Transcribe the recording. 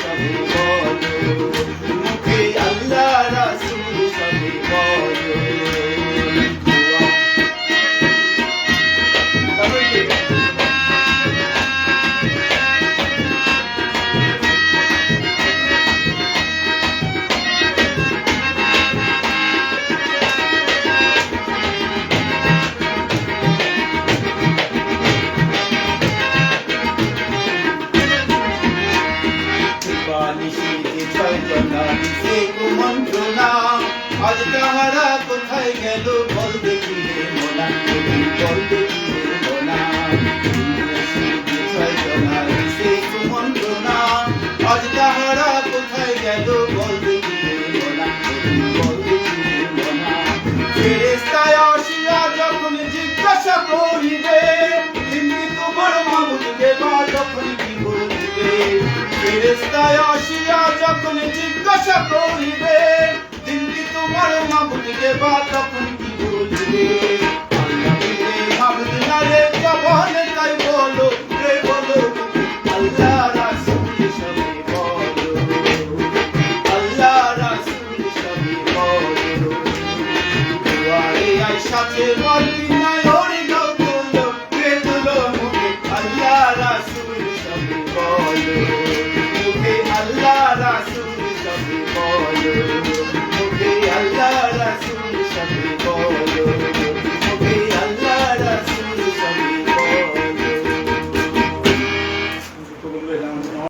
সব বলে নিশি যে ছলনা দিছে কুমন্ত্রণা আজ তাহারা কোথায় গেল বল দেখি রে বল দেখি ফেরেস্তায় আসিয়া যখন জিজ্ঞাসা করিবে, দিল্লি তোমার মাবুদ দেবা তখন কি বলবে? মাবুদ না রে জবান তাই বলো, রে বলো আল্লাহ রাসুল সবে বলো। আল্লাহ রাসুল সবে বলো। দুয়ারে আইসাছে বলি